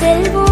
செல்வோம்.